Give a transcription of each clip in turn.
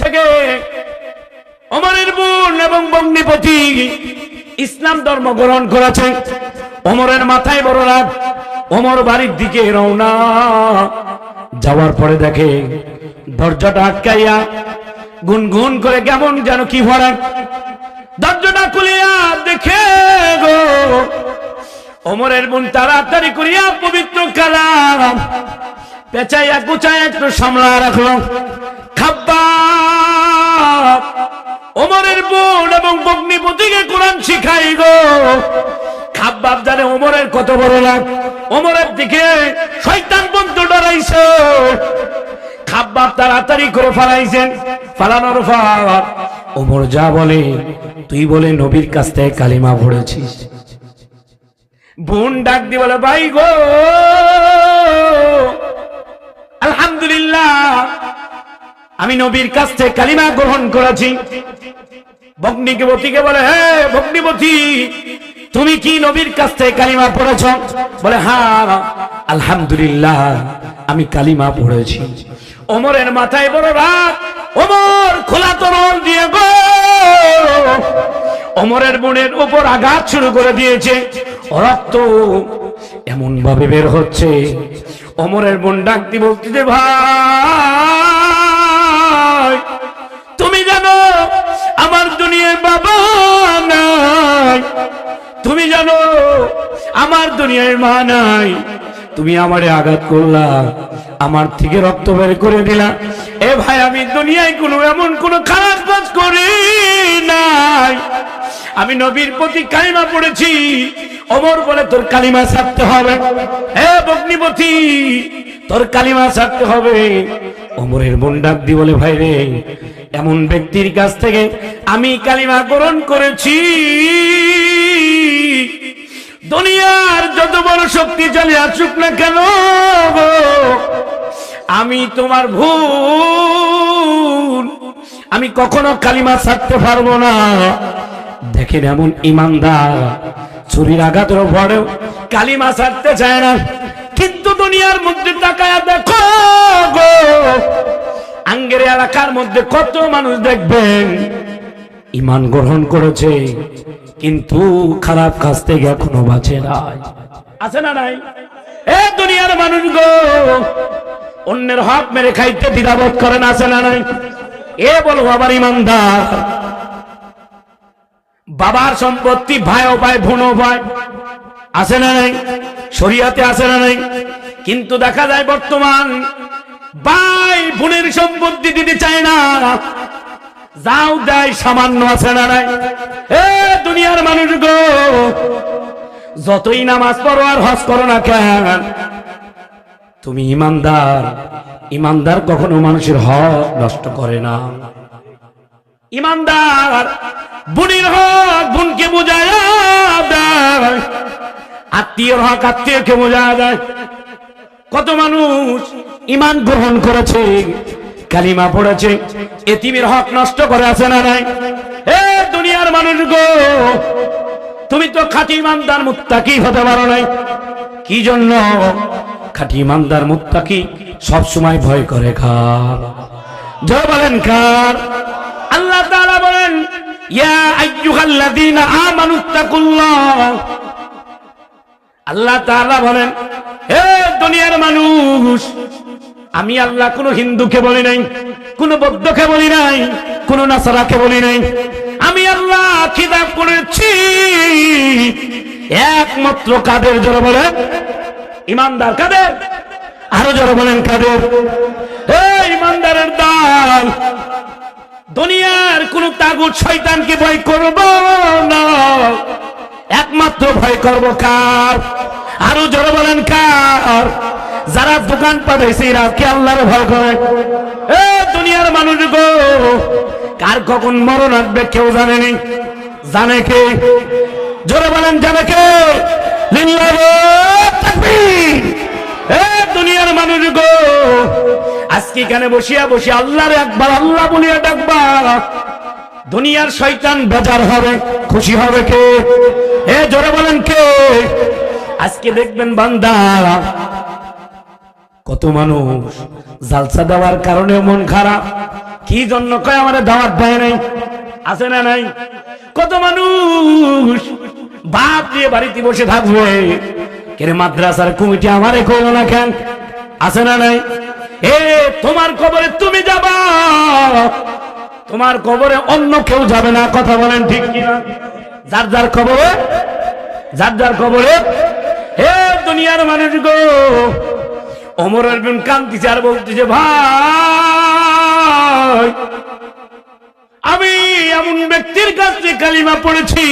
থেকে অমরের বোন এবং বগ্নিপতি ইসলাম ধর্ম গ্রহণ করেছে। অমরের মাথায় বড় রাগ অমর বাড়ির দিকে রওনা। যাওয়ার পরে দেখে দরজাটা আটকাইয়া গুনগুন করে কেমন যেন কি ভরে দরজাটা খুলিয়া দেখে গো। অমরের বোন তাড়াতাড়ি করিয়া পবিত্র কালাম, পেঁচাইয়া গুচাইয়া একটু সামলা রাখল। ওমরের বোন এবং বগ্নিপতিকে কোরআন শিখাই গো। খাব্বাব জানে ওমরের কত বড় লাভ ওমরের দিকে শয়তান বন্ধু ডরাইছে। খাব্বাব তাড়াতাড়ি করে ফালাইছেন। ফালানোর পর ওমর যা বলে, তুই বলে নবীর কাছ থেকে কালিমা পড়েছিস। বোন ডাক দি বলে, ভাই গো, আলহামদুলিল্লাহ, আমি নবীর কাছ থেকে কালিমা গ্রহণ করেছি। ভগ্নিবতীকে বলে, হে ভগ্নিবতী, তুমি কি নবীর কাছ থেকে কালিমা পড়েছ? বলে হ্যাঁ আলহামদুলিল্লাহ, আমি কালিমা পড়েছি। ওমরের মাথায় বড় রাত ওমর, খোলা তরল দিয়ে গো। অমরের বোনের উপর আঘাত শুরু করে দিয়েছে, রক্ত এমন ভাবে বের হচ্ছে। অমরের বোন ডাকতি বলতে ভাই বাবা নাই। তুমি জানো, আমার মা নাই। তুমি আমারে আঘাত করলা, আমার থেকে রক্ত বের করে দিলা। এ ভাই, আমি দুনিয়ায় কোনো এমন খারাপ কাজ করি নাই। আমি নবীর প্রতি কালিমা পড়েছি। অমর বলে, তোর কালিমা ছাড়তে হবে। হে বগ্নিপতি তোর কালিমা ছাড়তে হবে। অমরের মন ডাক দি বলে, ভাই রে এমন ব্যক্তির কাছ থেকে আমি কালিমা গ্রহণ করেছি। দুনিয়ার যত বড় শক্তিশালী আসুক না কেন আমি তোমার ভুল। আমি কখনো কালিমা ছাড়তে পারব না। দেখেন এমন ইমানদার ছুরির আঘাতের পরেও কালিমা ছাড়তে চায় না। কিন্তু দুনিয়ার মধ্যে তাকায় দেখো আঙ্গের এলাকার মধ্যে কত মানুষ দেখবেন? ইমান গ্রহণ করেছে, কিন্তু খারাপ কাজ থেকে এখনও বাঁচে নাই। আছে না নাই? এ দুনিয়ার মানুষ গো, অন্যের হক মেরে খাইতে দ্বিধাবোধ করেন আছে না নাই? এ বলো আবার ইমানদার। বাবার সম্পত্তি ভাইও পায় বোনও পায় আছে না নাই? শরিয়াতে আছে না নাই? কিন্তু দেখা যায় বর্তমান ভাই, বোনের সম্পত্তি দিতে চায় না। যাও দেয়, সামান্য আছে না নাই। এ, দুনিয়ার মানুষ গো, যতই নামাজ পড়ো আর হজ করো না কেন, তুমি ইমানদার। ইমানদার কখনো মানুষের হক নষ্ট করে না। ইমানদার, বুনির হক বোনকে বোঝায় আত্মীয়র হক আত্মীয়কে বোঝা দেয়। কত মানুষ ইমান গ্রহণ করেছে, কালিমা পড়েছে, এতিমের হক নষ্ট করে আছে না নাই? এ দুনিয়ার মানুষ গো, তুমি তো খাঁটি ইমানদার মুত্তাকি হতে পারো নাই। কি জন্য খাঁটি ইমানদার মুত্তাকি সব সময় ভয় করে খার জয় বলেন কার? আল্লাহ তাআলা বলেন, ইয়া আইয়ুহাল্লাযীনা আমানুত্তাকুল্লাহ আল্লাহ তাআলা বলেন, হে দুনিয়ার মানুষ আমি আল্লাহ কোন হিন্দুকে বলি নাই, কোন বৌদ্ধকে বলি নাই, কোন নাসারাকে বলি নাই। আমি আল্লাহ খিতাব করেছি। একমাত্র কাদের জোরে বলেন? ইমানদার কাদের? আরও জোরে বলেন কাদের? ইমানদারের দাল, দুনিয়ার কোন তাগুত শয়তানকে ভয় করব না। একমাত্র ভয় করব কার? আরও জোরে বলেন কার? যারা দোকান পাঠাইছে, এরা কে আল্লাহর ভয় করে? এ দুনিয়ার মানুষ গো, কার কখন মরণ আসবে কেউ জানে নি? জানে কে? জোরে বলেন, জানে কে? দুনিয়ার মানুষ গো, আজকে এখানে বসিয়া বসিয়া আল্লাহর একবার, আল্লাহ বলিয়া ডাকবা দুনিয়ার শয়তান বেজার হবে, খুশি হবে কে? এ জোরে বলেন কে? আজকে দেখবেন বান্দা কত মানুষ? জালসা দেওয়ার কারণে মন খারাপ। কি জন্য কয় আমার দাওয়াত দেয় নাই? আছে না নাই? কত মানুষ? বাপ দিয়ে বাড়িতে বসে থাকবে। কেন মাদ্রাসার কমিটি আমারে কইলো না কেন? আছে না নাই? এ, তোমার কবরে তুমি যাবা। তোমার কবরে অন্য কেউ যাবে না, কথা বলেন ঠিক কিনা? যার যার কবরে? যার যার কবরে? হে দুনিয়ার মানুষ গো। অমরের বিন কান্দিছে আর বলতেছে, ভাই, আমি এমন ব্যক্তির কাছে কালিমা পড়েছি,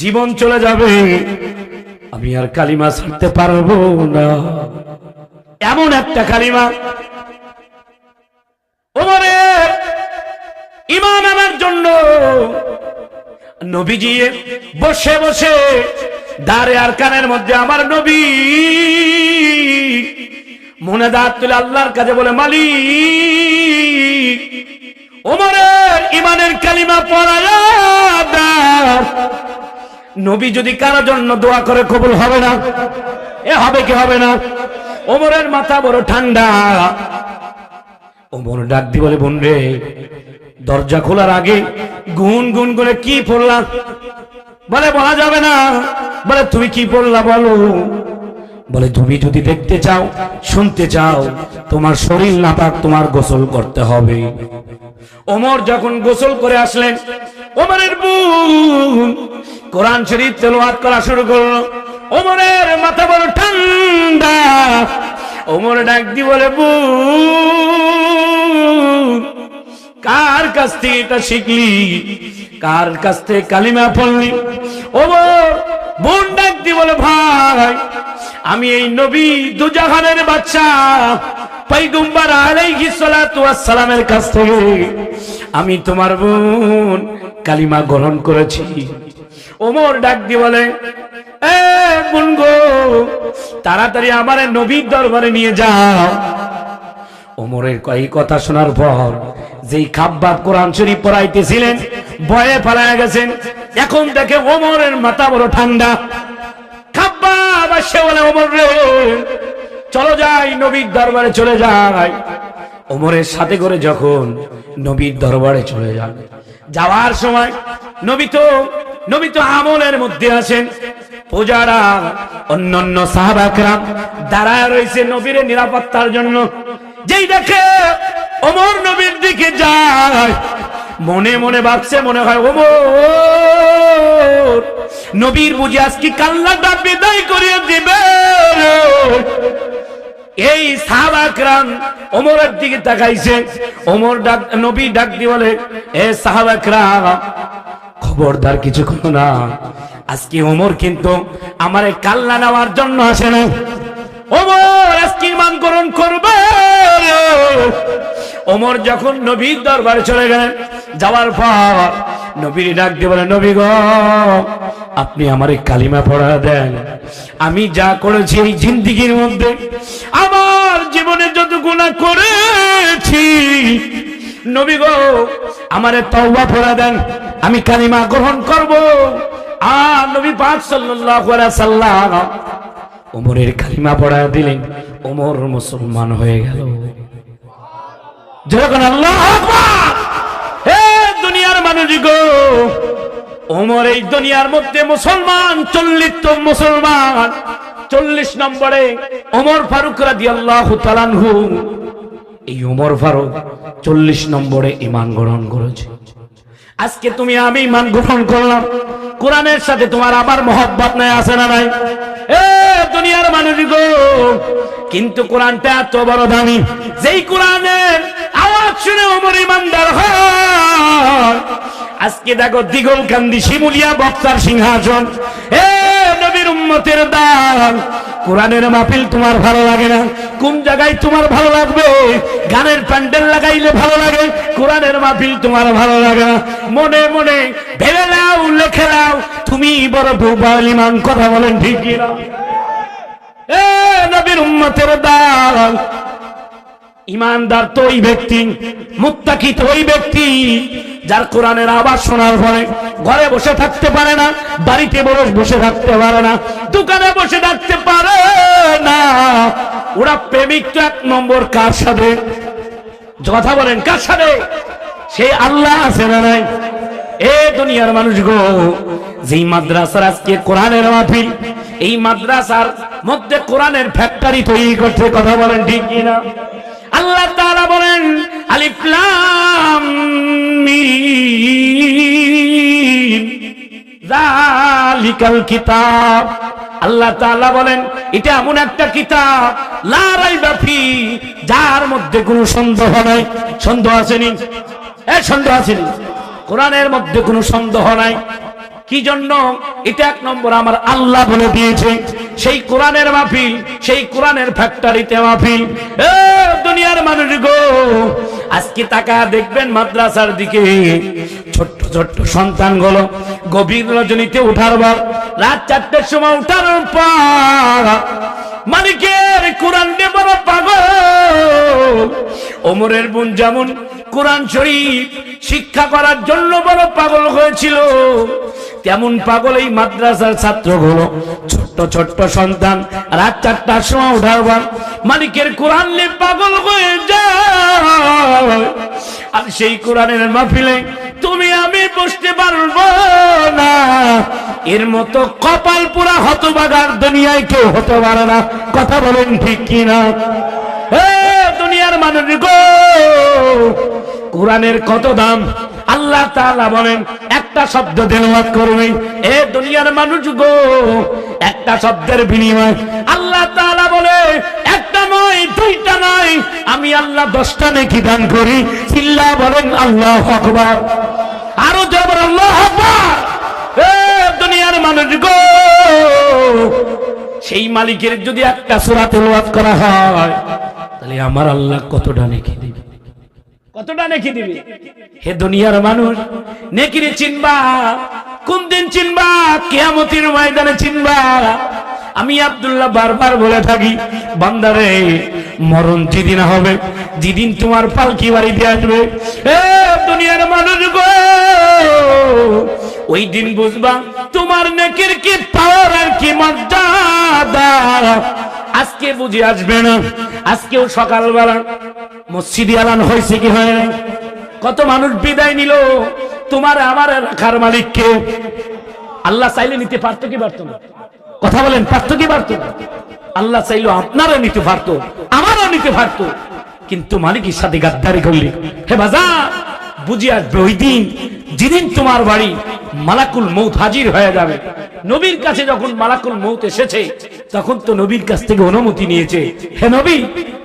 জীবন চলে যাবে, আমি আর কালিমা ছাড়তে পারব না। এমন একটা কালিমা। ওমরের ইমান আনার জন্য নবীজি বসে বসে দাঁড়ে আর কানের মধ্যে আমার নবী মনে তুলে আল্লাহর কাছে বলে, মালিক, ওমরের ইমানের কালিমা নবী যদি জন্য দোয়া করে কবুল হবে না, এ হবে কি হবে না? ওমরের মাথা বড় ঠান্ডা। ওমর ডাক দি বলে, বোন রে, দরজা খোলার আগে গুন গুন করে কি পড়লাম বলে, বলা যাবে না। বলে, তুমি কি পড়লা বলো? বলে, তুমি যদি দেখতে চাও, শুনতে চাও, তোমার শরীর না পাক তোমার গোসল করতে হবে। ওমর যখন গোসল করে আসলেন, ওমরের বোন কোরআন শরীফ তেলাওয়াত করা শুরু করল। ওমরের মাথা বড় ঠান্ডা। ওমর ডাক দি বলে, বোন কার কাছ থেকে এটা শিখলি? কার কাছ থেকে কালিমা পড়লি? ও বোন ডাক বলে, ভাই, আমি এই নবী দুজাহানের বাচ্চা পৈগম্বর আলাইহিস সালাতু ওয়াস সালামের কাছ থেকে আমি তোমার বোন কালিমা গ্রহণ করেছি। ওমর ডাক দি বলে, এ বোন গো, তাড়াতাড়ি আমার নবীর দরবারে নিয়ে যাও। ওমরের কয়েক কথা শোনার পর যেই খাব্বাব কোরআন শরীফ পড়াইতেছিলেন, ভয়ে পালায়া গেছেন। এখন দেখে ওমরের মাথা বড় ঠান্ডা। খাব্বাব আসে বলে, ওমর রে চলো যাই, নবীর দরবারে চলে যাই। ওমরের সাথে করে যখন নবীর দরবারে চলে যান, যাওয়ার সময় নবী তো নবী তো আমলের মধ্যে আছেন। পূজারা, অন্যান্য সাহাবাকরাম দাঁড়ায় রয়েছে নবীর নিরাপত্তার জন্য। যেই দেখে ওমর নবীর দিকে যায়। মনে মনে ভাবছে, মনে হয়, ওমর নবীর বুঝি আজকে কাল্লাটা বিদায় করিয়ে দিবে? এই সাহাবাকরাম ওমরের দিকে তাকাইছে। ওমর ডাক, নবী ডাক দিয়ে বলে, এ সাহাবাকরাম খবরদার কিছু না। আজকে ওমর কিন্তু আমার কাল্লা নেওয়ার জন্য আসে না ওমর আজকে ইমান গ্রহণ করবে ওমর যখন নবীর দরবারে চলে গেলেন, যাওয়ার পর নবীর ডাক দিয়ে বলে, নবী গো, আপনি আমার কালিমা পড়া দেন। আমি যা করেছি এই জিন্দিগির মধ্যে আমার জীবনে যত গুণা করেছি। নবী গো, আমারে তওবা পড়া দেন, আমি কালিমা গ্রহণ করব। আর নবী পাক সাল্লাল্লাহু আলাইহি ওমরের কালিমা পড়া দিলেন, ওমর মুসলমান হয়ে গেল। যখন আল্লাহ হে দুনিয়ার মানুষ গো, ওমর এই দুনিয়ার মধ্যে মুসলমান, চল্লিশ তো মুসলমান। চল্লিশ নম্বরে ওমর ফারুক রাদি আল্লাহ তালানহু এই ওমর ফারুক চল্লিশ নম্বরে ইমান গ্রহণ করেছে। আজকে তুমি আমি ইমান গ্রহণ করলাম। কোরআনের সাথে তোমার আবার মহব্বত নাই, আছে না নাই? দুনিয়ার মানুষ গো, কিন্তু কোরআনটা এত বড় দামি। যেই কোরআনের আওয়াজ শুনে ইমানদার হয়। আজকে দেখো দিগল কান্দি শিমুলিয়া বক্তার সিংহাসন। এ, নবীর উম্মতের দান কোরআনের মাহফিল তোমার ভালো লাগে না? কোন জায়গায় তোমার ভালো লাগবে? গানের প্যান্ডেল লাগাইলে ভালো লাগে? কোরআনের মাহফিল তোমার ভালো লাগে না? মনে মনে ভেবে লেখে তুমি বড় ভূপাল ইমান কথা বলেন ঠিক নবীর উম্মতের দান ইমানদার তো ওই ব্যক্তি, মুত্তাকি তো ওই ব্যক্তি, যার কোরআনের আওয়াজ শোনার পরে ঘরে বসে থাকতে পারে না, বাড়িতে বসে থাকতে পারে না, দোকানে বসে থাকতে পারে না। ওরা প্রেমিক তো এক নম্বর কার সাথে? কথা বলেন, কার সাথে? সেই আল্লাহ আছে না নাই? এ দুনিয়ার মানুষ গো যেই মাদ্রাসার আজকে কোরআনের মাহফিল, এই মাদ্রাসার মধ্যে কোরআনের ফ্যাক্টরি তৈরি করতে কথা বলেন ঠিক কিনা? আল্লাহ তাআলা বলেন, আলিফ লাম মিম জালিকাল কিতাব। আল্লাহ তাআলা বলেন, এটা এমন একটা কিতাব, লা রাইবা ফি, যার মধ্যে কোনো সন্দেহ নাই। সন্দেহ আসেনি এ সন্দেহ আসেনি কোরআনের মধ্যে কোনো সন্দেহ নাই। কি জন্য? এটা এক নম্বর আমার আল্লাহ বলে দিয়েছে, সেই কোরআনের মাহফিল, সেই কোরআনের ফ্যাক্টরিতে মাহফিল। দুনিয়ার মানুষ গো, আজকে তাকা দেখবেন মাদ্রাসার দিকে ছোট্ট ছোট্ট সন্তান সন্তানগুলো গভীর রজনীতে উঠার পর, রাত চারটের সময় উঠার পর, মালিকের কোরআন দিয়ে বড় পাগল। ওমরের বোন যেমন কোরআন শরীফ শিক্ষা করার জন্য বড় পাগল হয়েছিল। তেমন পাগল এই মাদ্রাসার ছাত্রগুলো? ছোট্ট ছোট্ট সন্তান, রাত চারটার সময় উঠার পর মালিকের কোরআন নিয়ে পাগল হয়ে যায়। আর সেই কোরআনের মাহফিলে তুমি আমি বসতে পারব না। এর মতো কপাল পুরা হতবাগার দুনিয়ায় কেউ হতে পারে না। কথা বলেন ঠিক কিনা? দুনিয়ার মানুষ গো। কোরআনের কত দাম? আল্লাহ তাআলা বলেন, একটা শব্দ তেলাওয়াত করবে, এ দুনিয়ার মানুষ গো, একটা শব্দের বিনিময়। আল্লাহ তাআলা বলে, একটা নয়, দুইটা নয়, আমি আল্লাহ দশটা নেকি দান করি। চিল্লা বলেন, আল্লাহ আকবার। আরও জবর আল্লাহ আকবার। এ দুনিয়ার মানুষ গো, সেই মালিকের যদি একটা সূরা তেলাওয়াত করা হয়, তাহলে আমার আল্লাহ কতটা নেকি দিবে? কতটা নেকি দিবে? হে দুনিয়ার মানুষ, নেকিরে চিনবা? কোন দিন চিনবা? কেয়ামতির ময়দানে চিনবা? আমি আব্দুল্লাহ বারবার বলে থাকি, বান্দারে, মরণ যেদিন হবে, যেদিন তোমার পালকি বাড়িতে আসবে। এ দুনিয়ার মানুষ গো, ওই দিন বুঝবা, তোমার নেকির কি পাওয়ার আর কি মর্যাদা? আজকে বুঝে আসবে না। আজকেও সকালবেলা মসজিদে আলান হয়েছে কি হয় নাই? কত মানুষ বিদায় নিল। তোমার আমার রাখার মালিককে। আল্লাহ চাইলে নিতে পারতো কি পারতো না? কথা বলেন, পারতো কি পারতো না? আল্লাহ চাইলো আপনারও নিতে পারতো, আমারও নিতে পারতো। কিন্তু মালিকের সাথে গাদ্দারি করলে, হে বাজার, বুঝি আসবে ওই দিন, যেদিন তোমার বাড়ি মালাকুল মৌত হাজির হয়ে যাবে। নবীর কাছে যখন মালাকুল মৌত এসেছে, তখন তো নবীর কাছ থেকে অনুমতি নিয়েছে। হে নবী,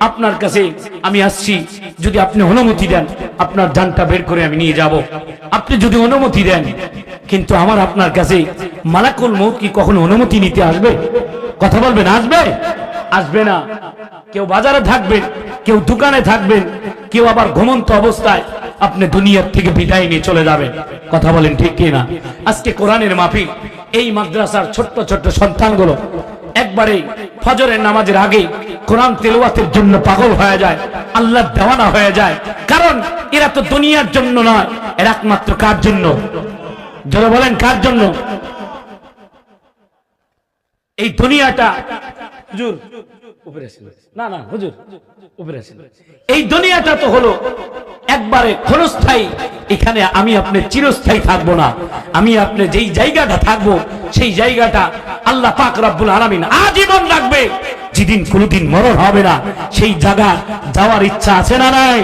আপনার কাছে আমি আসছি। যদি আপনি অনুমতি দেন, আপনার জানটা বের করে আমি নিয়ে যাব। আপনি যদি অনুমতি দেন, কিন্তু আমার আপনার কাছে মালাকুল মৌত কি কখনো অনুমতি নিতে আসবে? কথা বলবেন, আসবে? আসবে না। কেউ বাজারে থাকবেন, কেউ দোকানে থাকবেন, কেউ আবার ঘুমন্ত অবস্থায় আপনি দুনিয়ার থেকে বিদায় নিয়ে চলে যাবেন। কথা বলেন ঠিক কি না আজকে কোরআনের মাফিক এই মাদ্রাসার ছোট্ট ছোট্ট সন্তানগুলো একবারে ফজরের নামাজের আগে কোরআন তেলাওয়াতের জন্য পাগল হয়ে যায় আল্লাহ দেওয়ানা হয়ে যায়। কারণ এরা তো দুনিয়ার জন্য নয়, এরা একমাত্র কার জন্য? যারা বলেন, কার জন্য? এই দুনিয়াটা, হুজুর উপরে। না না, হুজুর, উপরে আসেন। এই দুনিয়াটা তো হলো একবারে ক্ষণস্থায়ী এখানে আমি আপনি চিরস্থায়ী থাকব না আমি আপনি যেই জায়গাটা থাকব, সেই জায়গাটা আল্লাহ পাক রব্বুল আলামিন আজীবন রাখবে যেদিন কোনোদিন মরণ হবে না, সেই জায়গা যাওয়ার ইচ্ছা আছে না নাই